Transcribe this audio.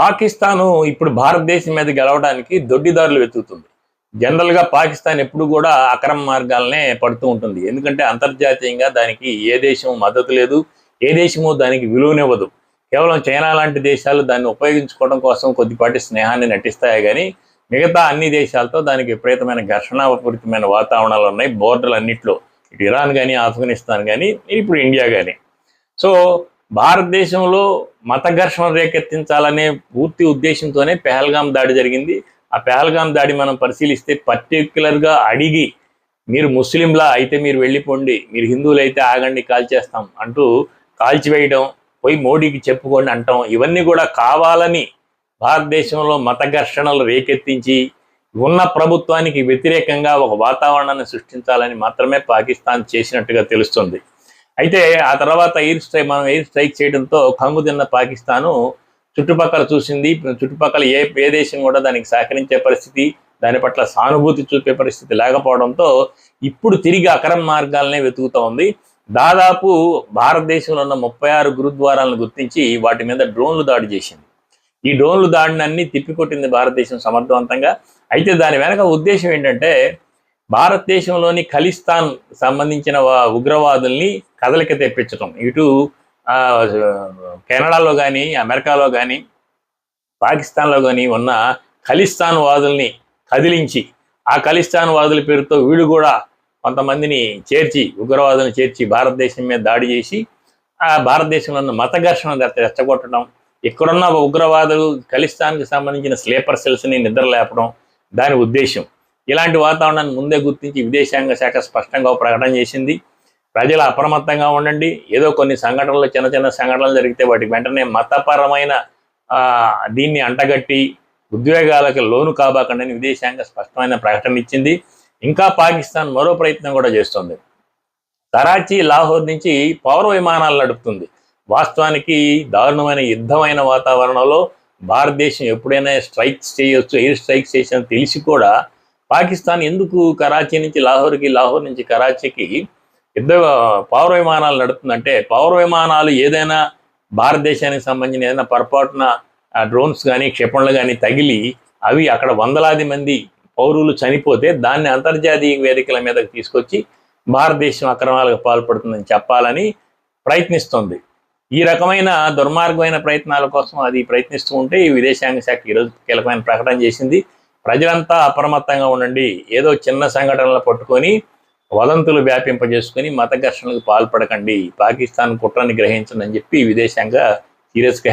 పాకిస్తాను ఇప్పుడు భారతదేశం మీద గెలవడానికి దొడ్డిదారులు వెతుకుతుంది. జనరల్గా పాకిస్తాన్ ఎప్పుడు కూడా అక్రమ మార్గాలనే పడుతూ ఉంటుంది. ఎందుకంటే అంతర్జాతీయంగా దానికి ఏ దేశం మద్దతు లేదు ఏ దేశము దానికి విలువనివ్వదు. కేవలం చైనా లాంటి దేశాలు దాన్ని ఉపయోగించుకోవడం కోసం కొద్దిపాటి స్నేహాన్ని నటిస్తాయి కానీ మిగతా అన్ని దేశాలతో దానికి విపరీతమైన ఘర్షణాపూరితమైన వాతావరణాలు ఉన్నాయి. బోర్డర్లు అన్నింటిలో. ఇటు ఇరాన్ కానీ ఆఫ్ఘనిస్తాన్ కానీ ఇప్పుడు ఇండియా కానీ సో భారతదేశంలో మత ఘర్షణ రేకెత్తించాలనే పూర్తి ఉద్దేశంతోనే పెహల్గాం దాడి జరిగింది. ఆ పెహల్గాం దాడి మనం పరిశీలిస్తే పర్టికులర్గా అడిగి మీరు ముస్లింలా అయితే మీరు వెళ్ళిపోండి మీరు హిందువులు అయితే ఆగండి కాల్చేస్తాం అంటూ కాల్చివేయడం పోయి మోడీకి చెప్పుకోండి అంటాం. ఇవన్నీ కూడా కావాలని భారతదేశంలో మత ఘర్షణలు రేకెత్తించి ఉన్న ప్రభుత్వానికి వ్యతిరేకంగా ఒక వాతావరణాన్ని సృష్టించాలని మాత్రమే పాకిస్తాన్ చేసినట్టుగా తెలుస్తుంది. అయితే ఆ తర్వాత ఎయిర్ స్ట్రైక్ మనం ఎయిర్ స్ట్రైక్ చేయడంతో కంగు తిన్న పాకిస్తాను చుట్టుపక్కల చూసింది. చుట్టుపక్కల ఏ ఏ దేశం కూడా దానికి సహకరించే పరిస్థితి దాని పట్ల సానుభూతి చూపే పరిస్థితి లేకపోవడంతో ఇప్పుడు తిరిగి అక్రమ మార్గాలనే వెతుకుతూ ఉంది. దాదాపు భారతదేశంలో ఉన్న ముప్పై ఆరు గురుద్వారాలను గుర్తించి వాటి మీద డ్రోన్లు దాడి చేసింది. ఈ డ్రోన్లు దాడినన్నీ తిప్పికొట్టింది భారతదేశం సమర్థవంతంగా. అయితే దాని వెనక ఉద్దేశం ఏంటంటే భారతదేశంలోని ఖలిస్తాన్ సంబంధించిన ఉగ్రవాదుల్ని కదలిక తెప్పించడం ఇటు కెనడాలో కానీ అమెరికాలో కానీ పాకిస్తాన్లో కానీ ఉన్న ఖలిస్తాన్ వాదుల్ని కదిలించి ఆ ఖలిస్తాన్ వాదుల పేరుతో వీళ్ళు కూడా కొంతమందిని చేర్చి ఉగ్రవాదులను చేర్చి భారతదేశం మీద దాడి చేసి ఆ భారతదేశంలో ఉన్న మత ఘర్షణ రెచ్చగొట్టడం ఇక్కడున్న ఉగ్రవాదులు ఖలిస్తాన్కి సంబంధించిన స్లీపర్ సెల్స్ని నిద్ర లేపడం దాని ఉద్దేశం ఇలాంటి వాతావరణాన్ని ముందే గుర్తించి విదేశాంగ శాఖ స్పష్టంగా ప్రకటన చేసింది. ప్రజలు అప్రమత్తంగా ఉండండి. ఏదో కొన్ని సంఘటనలు చిన్న చిన్న సంఘటనలు జరిగితే వాటికి వెంటనే మతపరమైన దీన్ని అంటగట్టి ఉద్వేగాలకు లోను కాబకండి విదేశాంగ స్పష్టమైన ప్రకటన ఇచ్చింది. ఇంకా పాకిస్తాన్ మరో ప్రయత్నం కూడా చేస్తుంది. కరాచీ లాహోర్ నుంచి పౌర విమానాలు నడుపుతుంది. వాస్తవానికి దారుణమైన యుద్ధమైన వాతావరణంలో భారతదేశం ఎప్పుడైనా స్ట్రైక్స్ చేయొచ్చు ఎయిర్ స్ట్రైక్స్ చేసిన తెలిసి కూడా పాకిస్తాన్ ఎందుకు కరాచీ నుంచి లాహోర్కి లాహోర్ నుంచి కరాచీకి యుద్ధ పౌర విమానాలు నడుపుతుందంటే పౌర విమానాలు ఏదైనా భారతదేశానికి సంబంధించిన ఏదైనా పొరపాటున డ్రోన్స్ కానీ క్షిపణులు కానీ తగిలి అవి అక్కడ వందలాది మంది పౌరులు చనిపోతే దాన్ని అంతర్జాతీయ వేదికల మీదకి తీసుకొచ్చి భారతదేశం అక్రమాలకు పాల్పడుతుందని చెప్పాలని ప్రయత్నిస్తుంది. ఈ రకమైన దుర్మార్గమైన ప్రయత్నాల కోసం అది ప్రయత్నిస్తూ ఉంటే ఈ విదేశాంగ శాఖ ఈరోజు కీలకమైన ప్రకటన చేసింది. ప్రజలంతా అప్రమత్తంగా ఉండండి. ఏదో చిన్న సంఘటనలు పట్టుకొని వదంతులు వ్యాపింపజేసుకొని మత ఘర్షణలకు పాల్పడకండి. పాకిస్తాన్ కుట్రని గ్రహించండి అని చెప్పి విదేశాంగ సీరియస్గా